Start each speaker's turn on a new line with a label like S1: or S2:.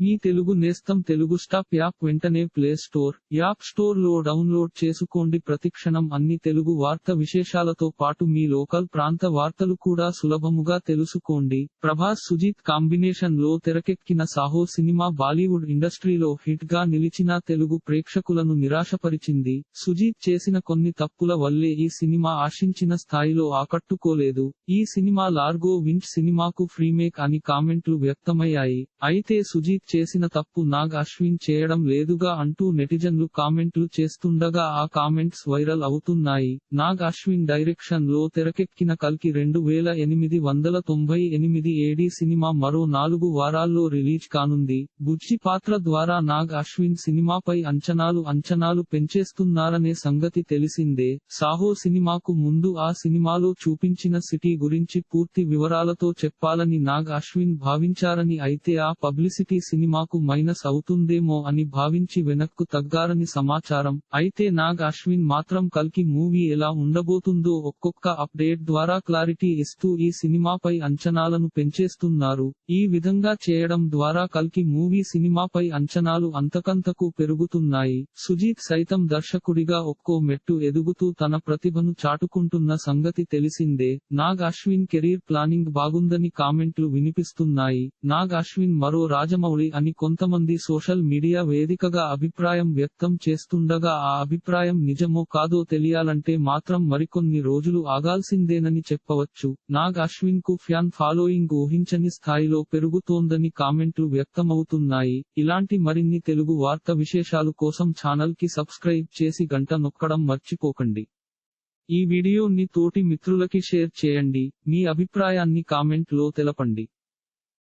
S1: మీ తెలుగు నేస్తం Telugu stop app వెంటనే play store app స్టోర్లో డౌన్లోడ్ చేసుకోండి. ప్రతిక్షణం అన్ని తెలుగు వార్త విశేషాలతో పాటు మీ లోకల్ ప్రాంత వార్తలు కూడా సులభముగా తెలుసుకోండి. ప్రభాస్ సుజీత్ కాంబినేషన్లో తెరకెక్కిన సాహో సినిమా బాలీవుడ్ ఇండస్ట్రీలో హిట్గా నిలిచిన తెలుగు ప్రేక్షకులను నిరాశపరిచింది. సుజీత్ చేసిన కొన్ని తప్పుల వల్లే ఈ సినిమా ఆశించిన స్థాయిలో ఆకట్టుకోలేదు. ఈ సినిమా లార్గో వించ్ సినిమాకు ఫ్రీమేక్ అని కామెంట్లు వ్యక్తమయ్యాయి. అయితే సుజీత్ చేసిన తప్పు నాగ్ అశ్విన్ చేయడం లేదుగా అంటూ నెటిజన్లు కామెంట్లు చేస్తుండగా ఆ కామెంట్స్ వైరల్ అవుతున్నాయి. నాగ్ అశ్విన్ డైరెక్షన్లో తెరకెక్కిన కల్కి రెండు వేల ఎనిమిది వందల తొంభై ఎనిమిది ఏడి సినిమా మరో నాలుగు వారాల్లో రిలీజ్ కానుంది. బుజ్జి పాత్ర ద్వారా నాగ్ అశ్విన్ సినిమాపై అంచనాలు అంచనాలు పెంచేస్తున్నారనే సంగతి తెలిసిందే. సాహో సినిమాకు ముందు ఆ సినిమాలో చూపించిన సిటీ గురించి పూర్తి వివరాలతో చెప్పాలని నాగ్ అశ్విన్ భావించారని అయితే ఆ పబ్లిసిటీ సినిమాకు మైనస్ అవుతుందేమో అని భావించి వెనక్కు తగ్గారని సమాచారం. అయితే నాగ్ అశ్విన్ మాత్రం కల్కి మూవీ ఎలా ఉండబోతుందో ఒక్కొక్క అప్డేట్ ద్వారా క్లారిటీ ఇస్తూ ఈ సినిమాపై అంచనాలను పెంచేస్తున్నారు. ఈ విధంగా చేయడం ద్వారా కల్కి మూవీ సినిమాపై అంచనాలు అంతకంతకు పెరుగుతున్నాయి. సుజీత్ సైతం దర్శకుడిగా ఒక్కో మెట్టు ఎదుగుతూ తన ప్రతిభను చాటుకుంటున్న సంగతి తెలిసిందే. నాగ్ అశ్విన్ కెరీర్ ప్లానింగ్ బాగుందని కామెంట్లు వినిపిస్తున్నాయి. నాగ్ అశ్విన్ మరో రాజమౌళి అని కొంతమంది సోషల్ మీడియా వేదికగా అభిప్రాయం వ్యక్తం చేస్తుండగా ఆ అభిప్రాయం నిజమో కాదో తెలియాలంటే మాత్రం మరికొన్ని రోజులు ఆగాల్సిందేనని చెప్పవచ్చు. నాగ్ అశ్విన్కు ఫ్యాన్ ఫాలోయింగ్ ఊహించని స్థాయిలో పెరుగుతోందని కామెంట్లు వ్యక్తమవుతున్నాయి. ఇలాంటి మరిన్ని తెలుగు వార్త విశేషాలు కోసం ఛానల్కి సబ్స్క్రైబ్ చేసి గంట నొక్కడం మర్చిపోకండి. ఈ వీడియోని తోటి మిత్రులకి షేర్ చేయండి. మీ అభిప్రాయాన్ని కామెంట్లో తెలపండి.